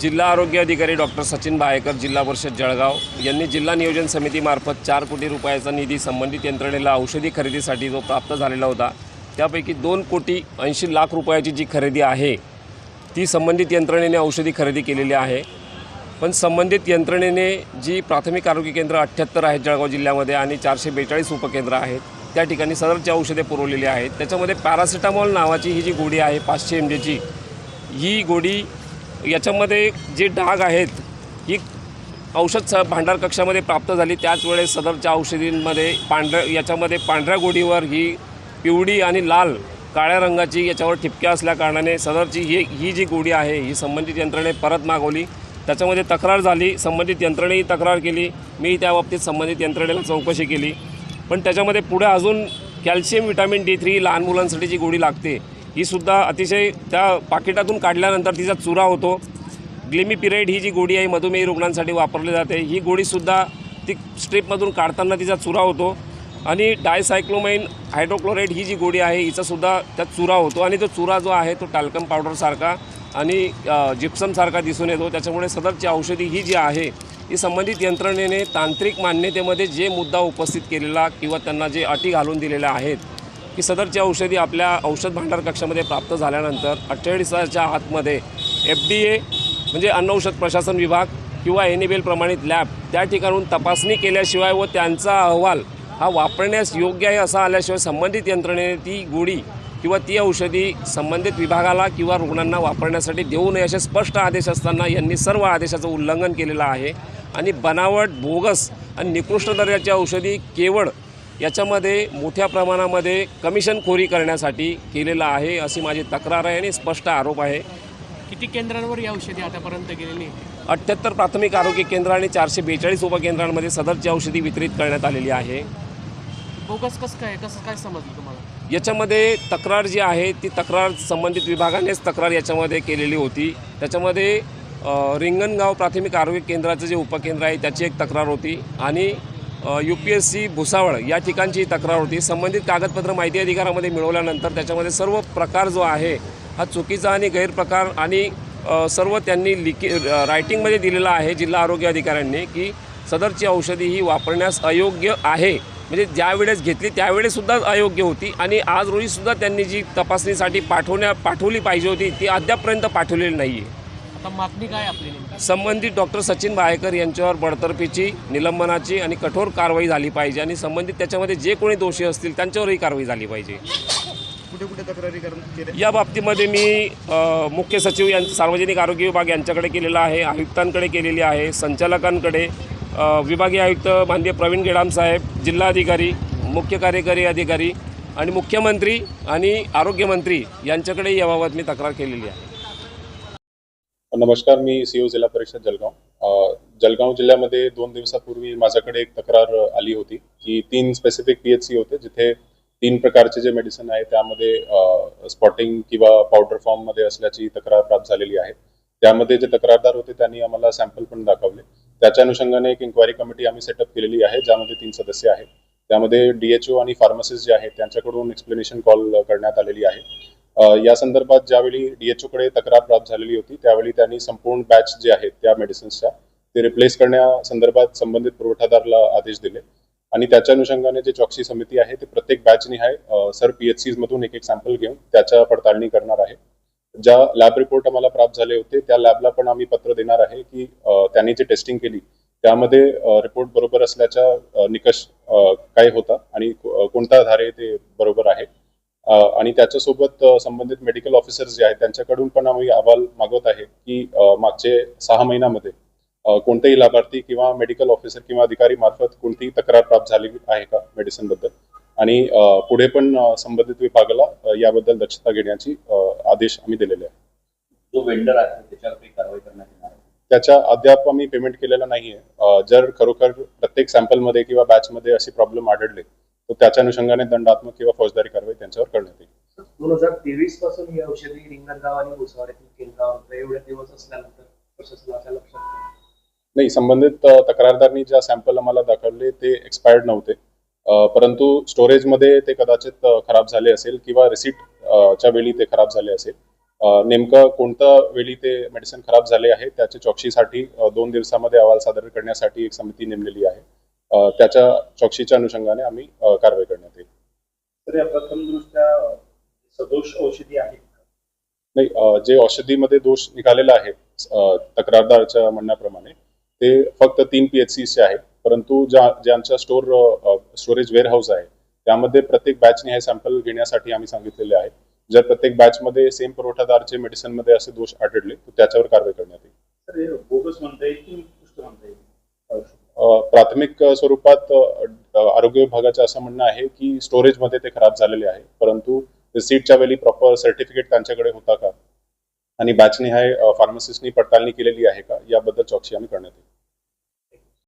जिल्हा आरोग्य अधिकारी डॉक्टर सचिन बायकर जिल्हा परिषद जळगाव यांनी जिल्हा नियोजन समितीमार्फत चार कोटी रुपयाचा निधी संबंधित यंत्रणेला औषधी खरेदीसाठी जो प्राप्त झालेला होता त्यापैकी दोन कोटी ऐंशी लाख रुपयाची जी खरेदी आहे ती संबंधित यंत्रणेने औषधी खरेदी केलेली आहे. पण संबंधित यंत्रणेने जी प्राथमिक आरोग्य केंद्र अठ्ठ्याहत्तर आहेत जळगाव जिल्ह्यामध्ये आणि चारशे बेचाळीस उपकेंद्र आहेत त्या ठिकाणी सदरची औषधे पुरवलेली आहेत. त्याच्यामध्ये पॅरासिटामॉल नावाची ही जी गोडी आहे पाचशे एम जीची ही गोडी याच्यामध्ये जे डाग आहेत ही औषध स भांडार कक्षामध्ये प्राप्त झाली. त्याच वेळेस सदरच्या औषधींमध्ये पांढऱ्या याच्यामध्ये पांढऱ्या गोडीवर ही पिवळी आणि लाल काळ्या रंगाची याच्यावर ठिपक्या असल्याकारणाने सदरची ही ही जी गोडी आहे ही संबंधित यंत्रणे परत मागवली. त्याच्यामध्ये तक्रार झाली संबंधित यंत्रणेही तक्रार केली. मी त्या बाबतीत संबंधित यंत्रणेला चौकशी केली. पण त्याच्यामध्ये पुढे अजून कॅल्शियम विटॅमिन डी थ्री लहान मुलांसाठी जी गोळी लागते ही सुद्धा अतिशय त्या पाकिटातून काढल्यानंतर तिचा चुरा होतो. ग्लिमीपिराइड ही जी गोळी आहे मधुमेही रुग्णांसाठी वापरली जाते. ही गोळीसुद्धा ती स्ट्रीपमधून काढताना तिचा चुरा होतो. आणि डायसायक्लोमाइन हायड्रोक्लोराईड ही जी गोळी आहे हिचासुद्धा त्यात चुरा होतो. आणि तो चुरा जो आहे तो टॅल्कम पावडरसारखा आणि जिप्समसारखा दिसून येतो. त्याच्यामुळे सदरची औषधी ही जी आहे ही संबंधित यंत्रणेने तांत्रिक मान्यतेमध्ये जे मुद्दा उपस्थित केलेला किंवा त्यांना जे अटी घालून दिलेल्या आहेत की सदरची औषधी आपल्या औषध भांडार कक्षामध्ये प्राप्त झाल्यानंतर अठ्ठेचाळीस तासाच्या आतमध्ये एफ डी ए म्हणजे अन्न औषध प्रशासन विभाग किंवा एन प्रमाणित लॅब त्या ठिकाणून तपासणी केल्याशिवाय व त्यांचा अहवाल हा वापरण्यास योग्य आहे असा आल्याशिवाय संबंधित यंत्रणेने ती गोळी किंवा ती औषधी संबंधित विभागाला किंवा रुग्णांना वापरण्यासाठी देऊ नये असे स्पष्ट आदेश असताना यांनी सर्व आदेशाचं उल्लंघन केलेलं आहे. आणि बनावट बोगस आणि निकृष्ट दर्जाची औषधी केवळ याच्यामध्ये मोठ्या प्रमाणामध्ये कमिशनखोरी करण्यासाठी केलेलं आहे अशी माझी तक्रार आहे आणि स्पष्ट आरोप आहे. किती केंद्रांवर ही औषधी आतापर्यंत गेलेली? अठ्ठ्याहत्तर प्राथमिक आरोग्य केंद्र आणि चारशे बेचाळीस उपकेंद्रांमध्ये सदरची औषधी वितरित करण्यात आलेली आहे. बोगस कसं काय कसं काय समजलं तुम्हाला? याच्यामध्ये तक्रार जी आहे ती तक्रार संबंधित विभागानेच तक्रार याच्यामध्ये केलेली होती. त्याच्यामध्ये रिंगणगाव प्राथमिक आरोग्य केंद्राचं जे उपकेंद्र आहे त्याची एक तक्रार होती आणि U P S C Bhusawal या ठिकाणची तक्रार होती. संबंधित कागदपत्र माहिती अधिकारामध्ये मिळवल्यानंतर त्याच्यामध्ये सर्व प्रकार जो आहे हा चुकीचा आणि गैरप्रकार आणि सर्व त्यांनी लिखी रायटिंगमध्ये दिलेला आहे जिल्हा आरोग्य अधिकाऱ्यांनी की सदरची औषधी ही वापरण्यास अयोग्य आहे. म्हणजे ज्यावेळेस घेतली त्यावेळेसुद्धा अयोग्य होती आणि आज रोजीसुद्धा त्यांनी जी तपासणीसाठी पाठवण्या पाठवली पाहिजे होती ती अद्यापपर्यंत पाठवलेली नाही आहे आता मागणी काय आपली संबंधित डॉक्टर सचिन बायकर यांच्यावर बडतर्फीची निलंबनाची आणि कठोर कारवाई झाली पाहिजे आणि संबंधित त्याच्यामध्ये जे कोणी दोषी असतील त्यांच्यावरही कारवाई झाली पाहिजे. कुठे कुठे तक्रारी या बाबतीमध्ये मी अ, मुख्य सचिव यांचं सार्वजनिक आरोग्य विभाग यांच्याकडे केलेला आहे आयुक्तांकडे केलेली आहे संचालकांकडे अ, विभागीय आयुक्त माननीय प्रवीण गेडाम साहेब जिल्हाधिकारी मुख्य कार्यकारी अधिकारी आणि मुख्यमंत्री आणि आरोग्यमंत्री यांच्याकडे याबाबत मी तक्रार केलेली आहे. नमस्कार मी सीओ जिल्हा परिषद जलगाव जलगाव जिल्ह्यामध्ये दोन दिवसापूर्वी माझ्याकडे एक तक्रार आली होती की तीन स्पेसिफिक पीएचसी होते जिथे तीन प्रकारचे जे मेडिसिन आहे त्यामध्ये स्पॉटिंग किंवा पावडर फॉर्ममध्ये असल्याची तक्रार प्राप्त झालेली आहे. त्यामध्ये जे तक्रारदार होते त्यांनी आम्हाला सॅम्पल पण दाखवले. त्याच्या अनुषंगाने एक इन्क्वायरी कमिटी आम्ही सेटअप केलेली आहे ज्यामध्ये तीन सदस्य आहेत. त्यामध्ये डीएचओ आणि फार्मसिस्ट जे आहेत त्यांच्याकडून एक्सप्लेनेशन कॉल करण्यात आलेली आहे. या संदर्भात ज्यावेळी DHO कडे तक्रार प्राप्त झालेली होती त्यावेळी त्यांनी संपूर्ण बॅच जे आहेत त्या मेडिसिन्सच्या ते रिप्लेस करण्यासंदर्भात संबंधित पुरवठादारला आदेश दिले. आणि त्याच्या अनुषंगाने जे चॉक्सी समिती आहे ते प्रत्येक बॅच निहाय सर पीएचसीज मधून एक एक सॅम्पल घेऊन त्याच्या पडताळणी करणार आहे. ज्या लॅब रिपोर्ट आम्हाला प्राप्त झाले होते त्या लॅबला पण आम्ही पत्र देणार आहे की त्यांनी जी टेस्टिंग केली त्यामध्ये रिपोर्ट बरोबर असल्याचा निकष काय होता आणि कोणता कोणत्या आधारे ते बरोबर आहे. आणि त्याच्यासोबत संबंधित मेडिकल ऑफिसर्स जे आहेत त्यांच्याकडून पण आम्ही अहवाल मागवत आहे की मागचे सहा महिन्यामध्ये कोणतेही लाभार्थी किंवा मेडिकल ऑफिसर किंवा अधिकारी मार्फत कोणतीही तक्रार प्राप्त झाली आहे का मेडिसिनबद्दल? आणि पुढे पण संबंधित विभागाला याबद्दल दक्षता घेण्याची आदेश आम्ही दिलेले आहे जो वेंडर आहे त्याच्यावर काही कारवाई करण्यात येणार आहे? त्याच्या अद्याप आम्ही पेमेंट केलेलं नाहीये. जर खरोखर प्रत्येक सॅम्पलमध्ये किंवा बॅचमध्ये असे प्रॉब्लेम आढळले तर त्याच्या अनुषंगाने दंडात्मक किंवा फौजदारी कारवाई त्यांच्यावर करण्यात येईल दोन हजार तेवीसपासून ही औषधी रिंगणगाव आणि भुसावळ्यातील केंद्रावर होतं. एवढे दिवस असल्यानंतर प्रशासनाच्या लक्षात. नाही संबंधित तक्रारदारांनी ज्या सॅम्पल आम्हाला दाखवले ते एक्सपायर्ड नव्हते परंतु स्टोरेजमध्ये ते कदाचित खराब झाले असेल किंवा रिसीट च्या वेळी ते खराब झाले असेल नेमकं कोणत्या वेळी ते मेडिसिन खराब झाले आहे त्याच्या चौकशीसाठी दोन दिवसामध्ये अहवाल सादर करण्यासाठी एक समिती नेमलेली आहे त्याच्या चौकशीच्या अनुषंगाने आम्ही कारवाई करण्यात येईल. सदोष औषधी नाही जे औषधीमध्ये दोष निघालेला आहे तक्रारदाराच्या म्हणण्याप्रमाणे ते फक्त तीन पी एच सीचे आहेत परंतु ज्या जे आमच्या स्टोर स्टोरेज वेअर हाऊस आहे त्यामध्ये प्रत्येक बॅचने हे सॅम्पल घेण्यासाठी आम्ही सांगितलेले आहे जर प्रत्येक बॅचमध्ये सेम पुरवठादारचे मेडिसिनमध्ये असे दोष आढळले तर त्याच्यावर कारवाई करण्यात येईल. बोगस म्हणता येईल की उत्कृष्ट म्हणता येईल अ, प्राथमिक स्वरूपात आरोग्य विभागाचं असं म्हणणं आहे की स्टोरेजमध्ये ते खराब झालेले आहे. परंतु रिसीटच्या वेळी प्रॉपर सर्टिफिकेट त्यांच्याकडे होता का? आणि बॅचने हाय फार्मासिस्टनी पडताळणी केलेली आहे का? याबद्दल चौकशी आम्ही करण्यात येईल.